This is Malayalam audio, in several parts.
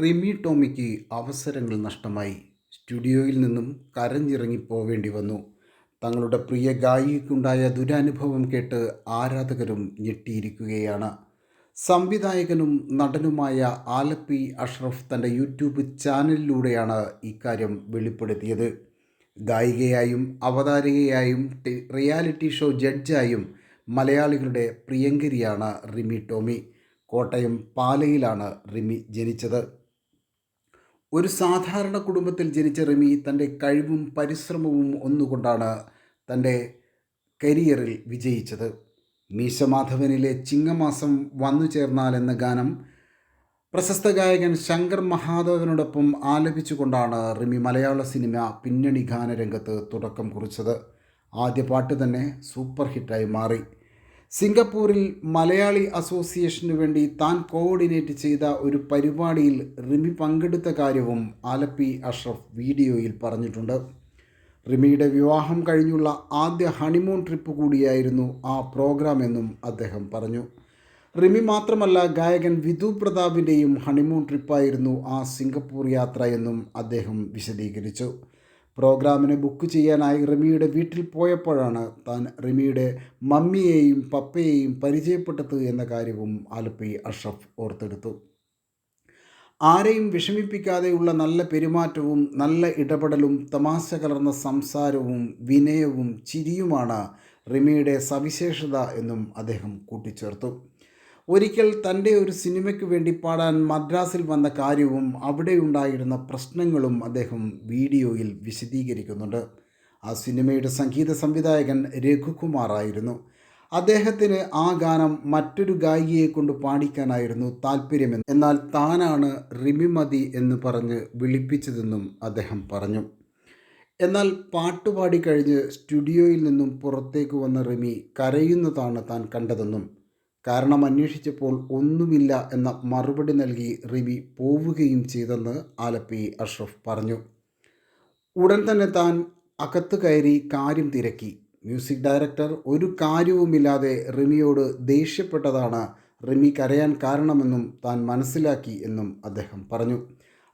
റിമി ടോമിക്ക് അവസരങ്ങൾ നഷ്ടമായി. സ്റ്റുഡിയോയിൽ നിന്നും കരഞ്ഞിറങ്ങി പോവേണ്ടി വന്നു. തങ്ങളുടെ പ്രിയ ഗായികയ്ക്കുണ്ടായ ദുരനുഭവം കേട്ട് ആരാധകരും ഞെട്ടിയിരിക്കുകയാണ്. സംവിധായകനും നടനുമായ ആലപ്പി അഷ്റഫ് തന്റെ യൂട്യൂബ് ചാനലിലൂടെയാണ് ഇക്കാര്യം വെളിപ്പെടുത്തിയത്. ഗായികയായും അവതാരകയായും റിയാലിറ്റി ഷോ ജഡ്ജായും മലയാളികളുടെ പ്രിയങ്കരിയാണ് റിമി ടോമി. കോട്ടയം പാലയിലാണ് റിമി ജനിച്ചത്. ഒരു സാധാരണ കുടുംബത്തിൽ ജനിച്ച റിമി തന്റെ കഴിവും പരിശ്രമവും ഒന്നുകൊണ്ടാണ് തന്റെ കരിയറിൽ വിജയിച്ചത്. മീശമാധവനിലെ ചിങ്ങമാസം വന്നു ചേർന്നാൽ എന്ന ഗാനം പ്രശസ്ത ഗായകൻ ശങ്കർ മഹാദേവനോടൊപ്പം ആലപിച്ചുകൊണ്ടാണ് റിമി മലയാള സിനിമ പിന്നണി ഗാനരംഗത്ത് തുടക്കം കുറിച്ചത്. ആദ്യ പാട്ട് തന്നെ സൂപ്പർ ഹിറ്റായി മാറി. സിംഗപ്പൂരിൽ മലയാളി അസോസിയേഷനു വേണ്ടി താൻ കോർഡിനേറ്റ് ചെയ്ത ഒരു പരിപാടിയിൽ റിമി പങ്കെടുത്ത കാര്യവും ആലപ്പി അഷ്റഫ് വീഡിയോയിൽ പറഞ്ഞിട്ടുണ്ട്. റിമിയുടെ വിവാഹം കഴിഞ്ഞുള്ള ആദ്യ ഹണിമൂൺ ട്രിപ്പ് കൂടിയായിരുന്നു ആ പ്രോഗ്രാം എന്നും അദ്ദേഹം പറഞ്ഞു. റിമി മാത്രമല്ല ഗായകൻ വിധു പ്രതാപിന്റെയും ഹണിമൂൺ ട്രിപ്പായിരുന്നു ആ സിംഗപ്പൂർ യാത്ര എന്നും അദ്ദേഹം വിശദീകരിച്ചു. പ്രോഗ്രാമിന് ബുക്ക് ചെയ്യാനായി റിമിയുടെ വീട്ടിൽ പോയപ്പോഴാണ് താൻ റിമിയുടെ മമ്മിയെയും പപ്പയെയും പരിചയപ്പെട്ടത് എന്ന കാര്യവും ആലപ്പി അഷ്റഫ് ഓർത്തെടുത്തു. ആരെയും വിഷമിപ്പിക്കാതെയുള്ള നല്ല പെരുമാറ്റവും നല്ല ഇടപെടലും തമാശ കലർന്ന സംസാരവും വിനയവും ചിരിയുമാണ് റിമിയുടെ സവിശേഷത എന്നും അദ്ദേഹം കൂട്ടിച്ചേർത്തു. ഒരിക്കൽ തന്റെ ഒരു സിനിമയ്ക്ക് വേണ്ടി പാടാൻ മദ്രാസിൽ വന്ന കാര്യവും അവിടെ ഉണ്ടായിരുന്ന പ്രശ്നങ്ങളും അദ്ദേഹം വീഡിയോയിൽ വിശദീകരിക്കുന്നുണ്ട്. ആ സിനിമയുടെ സംഗീത സംവിധായകൻ രഘുകുമാറായിരുന്നു. അദ്ദേഹത്തിന് ആ ഗാനം മറ്റൊരു ഗായികയെ കൊണ്ട് പാടിക്കാനായിരുന്നു താല്പര്യമെന്ന് എന്നാൽ താനാണ് റിമിമതി എന്ന് പറഞ്ഞ് വിളിപ്പിച്ചതെന്നും അദ്ദേഹം പറഞ്ഞു. എന്നാൽ പാട്ടുപാടി കഴിഞ്ഞ് സ്റ്റുഡിയോയിൽ നിന്നും പുറത്തേക്ക് വന്ന റിമി കരയുന്നതാണ് താൻ കണ്ടതെന്നും കാരണം അന്വേഷിച്ചപ്പോൾ ഒന്നുമില്ല എന്ന മറുപടി നൽകി റിമി പോവുകയും ചെയ്തെന്ന് ആലപ്പി അഷ്റഫ് പറഞ്ഞു. ഉടൻ തന്നെ താൻ അകത്ത് കയറി കാര്യം തിരക്കി. മ്യൂസിക് ഡയറക്ടർ ഒരു കാര്യവുമില്ലാതെ റിമിയോട് ദേഷ്യപ്പെട്ടതാണ് റിമി കരയാൻ കാരണമെന്നും താൻ മനസ്സിലാക്കി എന്നും അദ്ദേഹം പറഞ്ഞു.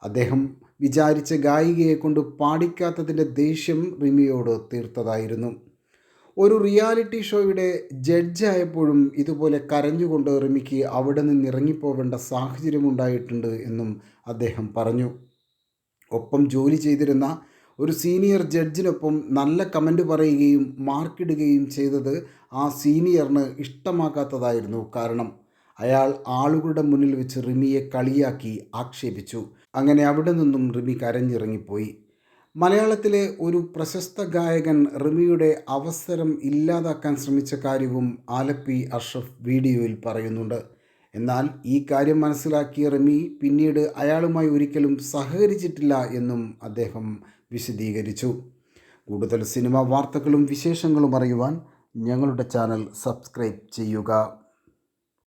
അദ്ദേഹം വിചാരിച്ച ഗായികയെ കൊണ്ട് പാടിക്കാത്തതിന്റെ ദേഷ്യം റിമിയോട് തീർത്തതായിരുന്നു. ഒരു റിയാലിറ്റി ഷോയുടെ ജഡ്ജായപ്പോഴും ഇതുപോലെ കരഞ്ഞുകൊണ്ട് റിമിക്ക് അവിടെ നിന്ന് ഇറങ്ങിപ്പോവേണ്ട സാഹചര്യമുണ്ടായിട്ടുണ്ട് എന്നും അദ്ദേഹം പറഞ്ഞു. ഒപ്പം ജോലി ചെയ്തിരുന്ന ഒരു സീനിയർ ജഡ്ജിനൊപ്പം നല്ല കമന്റ് പറയുകയും മാർക്കിടുകയും ചെയ്തത് ആ സീനിയറിന് ഇഷ്ടമാക്കാത്തതായിരുന്നു കാരണം. അയാൾ ആളുകളുടെ മുന്നിൽ വെച്ച് റിമിയെ കളിയാക്കി ആക്ഷേപിച്ചു. അങ്ങനെ അവിടെ നിന്നും റിമി കരഞ്ഞിറങ്ങിപ്പോയി. മലയാളത്തിലെ ഒരു പ്രശസ്ത ഗായകൻ റിമിയുടെ അവസരം ഇല്ലാതാക്കാൻ ശ്രമിച്ച കാര്യവും ആലപ്പി അഷ്റഫ് വീഡിയോയിൽ പറയുന്നുണ്ട്. എന്നാൽ ഈ കാര്യം മനസ്സിലാക്കിയ റിമി പിന്നീട് അയാളുമായി ഒരിക്കലും സഹകരിച്ചിട്ടില്ല എന്നും അദ്ദേഹം വിശദീകരിച്ചു. കൂടുതൽ സിനിമാ വാർത്തകളും വിശേഷങ്ങളും അറിയുവാൻ ഞങ്ങളുടെ ചാനൽ സബ്സ്ക്രൈബ് ചെയ്യുക.